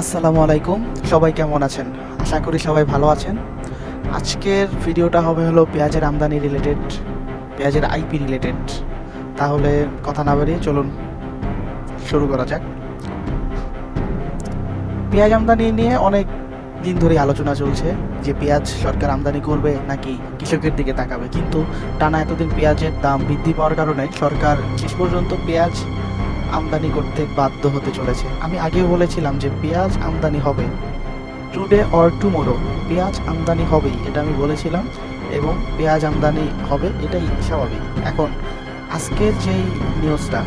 আসসালামু আলাইকুম। সবাই কেমন আছেন? আশা করি সবাই ভালো আছেন। আজকের ভিডিওটা হবে হলো পেঁয়াজের আমদানি রিলেটেড পেঁয়াজের আইপি রিলেটেড তাহলে কথা না বাড়িয়ে চলুন শুরু করা যাক। পেঁয়াজ আমদানি নিয়ে অনেক দিন ধরে আলোচনা চলছে যে পেঁয়াজ সরকার আমদানি করবে নাকি কৃষকের দিকে তাকাবে। কিন্তু টানা এতদিন পেঁয়াজের দাম বৃদ্ধি পাওয়ার কারণে সরকার শেষ পর্যন্ত পেঁয়াজ আমদানি করতে বাধ্য হতে চলেছে। আমি আগেও বলেছিলাম যে পেঁয়াজ আমদানি হবে টুডে অর টুমোরো। পেঁয়াজ আমদানি হবেই, এটা আমি বলেছিলাম, এবং পেঁয়াজ আমদানি হবে, এটাই স্বাভাবিক। এখন, আজকের যেই নিউজটা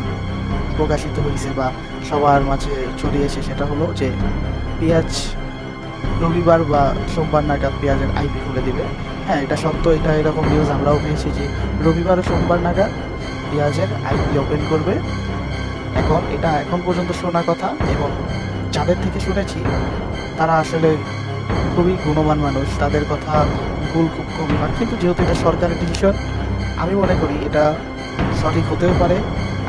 প্রকাশিত হয়েছে বা সবার মাঝে ছড়িয়েছে সেটা হলো যে পেঁয়াজ রবিবার বা সোমবার নাগাদ পেঁয়াজের আইপি খুলে দিবে। হ্যাঁ এটা সত্য, এটা এরকম নিউজ আমরাও পেয়েছি যে রবিবার ও সোমবার নাগাদ পেঁয়াজের আইপি ওপেন করবে। এখন, এটা এখন পর্যন্ত শোনা কথা এবং যাদের থেকে শুনেছি, তারা আসলে খুবই গুণবান মানুষ। তাদের কথা ভুল খুব কমই হয়। কিন্তু যেহেতু এটা সরকারের ডিসিশন আমি মনে করি এটা সঠিক হতেও পারে,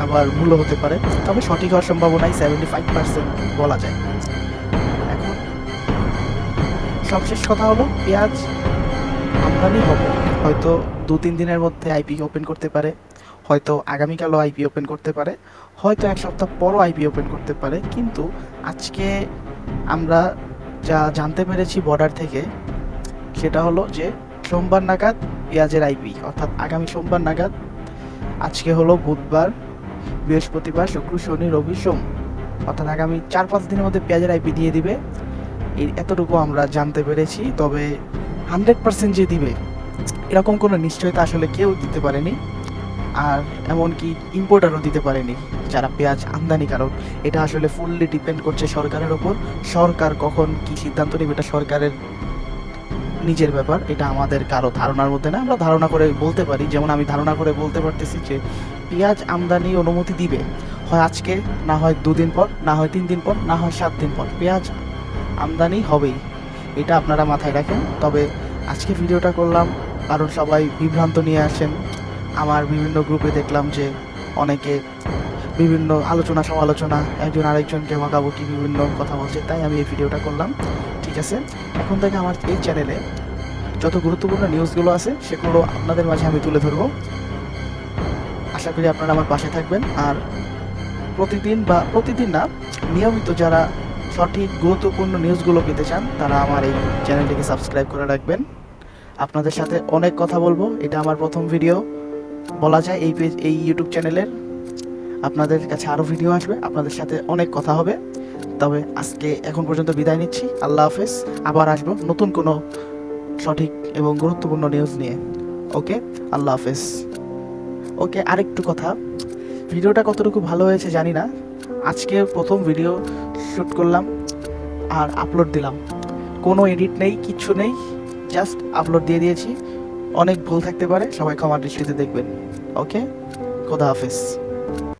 আবার ভুলও হতে পারে। তবে সঠিক হওয়ার সম্ভাবনাই সেভেন্টি ফাইভ পার্সেন্ট বলা যায়। এখন সবশেষ কথা হলো, পেঁয়াজ আমদানি হবে। হয়তো দু তিন দিনের মধ্যে আইপি ওপেন করতে পারে। হয়তো আগামীকালও আইপি ওপেন করতে পারে, হয়তো এক সপ্তাহ পরও আইপি ওপেন করতে পারে, কিন্তু আজকে আমরা যা জানতে পেরেছি বর্ডার থেকে, সেটা হলো যে সোমবার নাগাদ পেঁয়াজের আইপি, অর্থাৎ আগামী সোমবার নাগাদ, আজকে হলো বুধবার, বৃহস্পতিবার, শুক্র, শনি, রবি, সোম, অর্থাৎ আগামী চার পাঁচ দিনের মধ্যে পেঁয়াজের আইপি দিয়ে দিবে। এই এতটুকু আমরা জানতে পেরেছি, তবে হান্ড্রেড পার্সেন্ট যে দিবে, এরকম কোনো নিশ্চয়তা আসলে কেউ দিতে পারেনি। আর এমনকি ইম্পোর্টারও দিতে পারেনি, যারা পেঁয়াজ আমদানি আমদানিকারক এটা আসলে ফুললি ডিপেন্ড করছে সরকারের ওপর। সরকার কখন কি সিদ্ধান্ত নেবে এটা সরকারের নিজের ব্যাপার, এটা আমাদের কারও ধারণার মধ্যে না। আমরা ধারণা করে বলতে পারি, যেমন আমি ধারণা করে বলতে পারতেছি যে পেঁয়াজ আমদানি অনুমতি দিবে, হয় আজকে, না হয় দুদিন পর, না হয় তিন দিন পর, না হয় সাত দিন পর। পেঁয়াজ আমদানি হবেই, এটা আপনারা মাথায় রাখেন। তবে আজকে ভিডিওটা করলাম, কারণ সবাই বিভ্রান্ত নিয়ে আসেন। আমার বিভিন্ন গ্রুপে দেখলাম যে অনেকে বিভিন্ন আলোচনা, সমালোচনা, একজন আরেকজনকে বকাবকি, বিভিন্ন কথা বলছে, তাই আমি এই ভিডিওটা করলাম, ঠিক আছে? এখন থেকে আমার এই চ্যানেলে যত গুরুত্বপূর্ণ নিউজগুলো আছে, সেগুলো আপনাদের মাঝে আমি তুলে ধরবো। আশা করি আপনারা আমার পাশে থাকবেন, আর প্রতিদিন বা প্রতিদিন না, নিয়মিত যারা সঠিক, গুরুত্বপূর্ণ নিউজগুলো পেতে চান, তারা আমার এই চ্যানেলটিকে সাবস্ক্রাইব করে রাখবেন। আপনাদের সাথে অনেক কথা বলব, এটা আমার প্রথম ভিডিও বলা যায় এই পেজ এই ইউটিউব চ্যানেলের আপনাদের কাছে আরও ভিডিও আসবে, আপনাদের সাথে অনেক কথা হবে। তবে আজকে এখন পর্যন্ত বিদায় নিচ্ছি, আল্লাহ হাফেজ, আবার আসব নতুন কোনো সঠিক এবং গুরুত্বপূর্ণ নিউজ নিয়ে। ওকে আল্লাহ হাফেজ। ওকে আরেকটু কথা। ভিডিওটা কতটুকু ভালো হয়েছে জানি না। আজকে প্রথম ভিডিও শ্যুট করলাম আর আপলোড দিলাম। কোনো এডিট নেই কিচ্ছু নেই জাস্ট আপলোড দিয়ে দিয়েছি। অনেক ভুল থাকতে পারে সবাই ক্ষমার দৃষ্টিতে দেখবেন। ওকে? খোদা হাফেজ।